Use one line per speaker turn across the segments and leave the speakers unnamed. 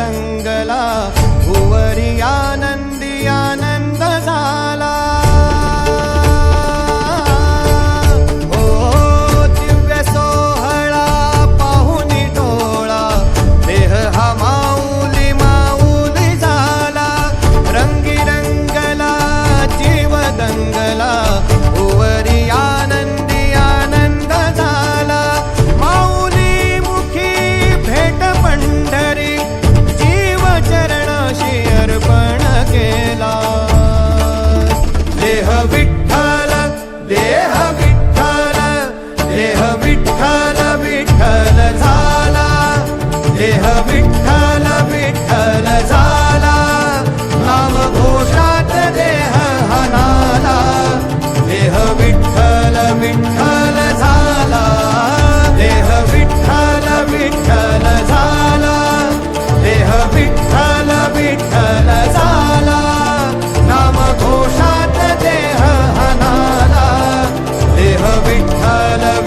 தங்களா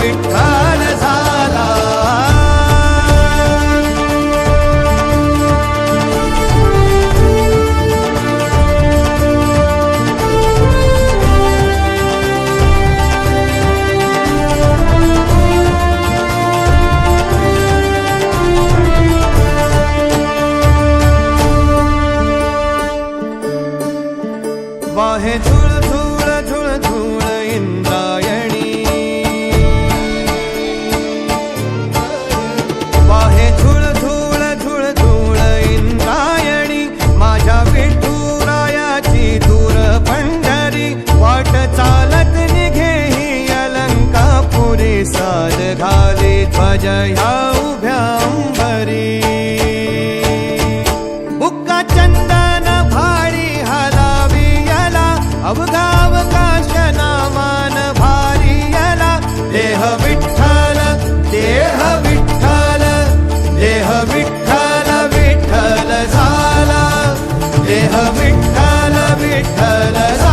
विठ्ठल झाला. वाहे झुळ झुळ झुळ झुळ इन जया उभ्या अंबरी बुक्का चंदन भारी हलावी याला अवघावकाश नामान भारी याला. देह विठ्ठल देह विठ्ठल देह विठ्ठल विठ्ठल झाला. देह विठ्ठल विठ्ठल झाला.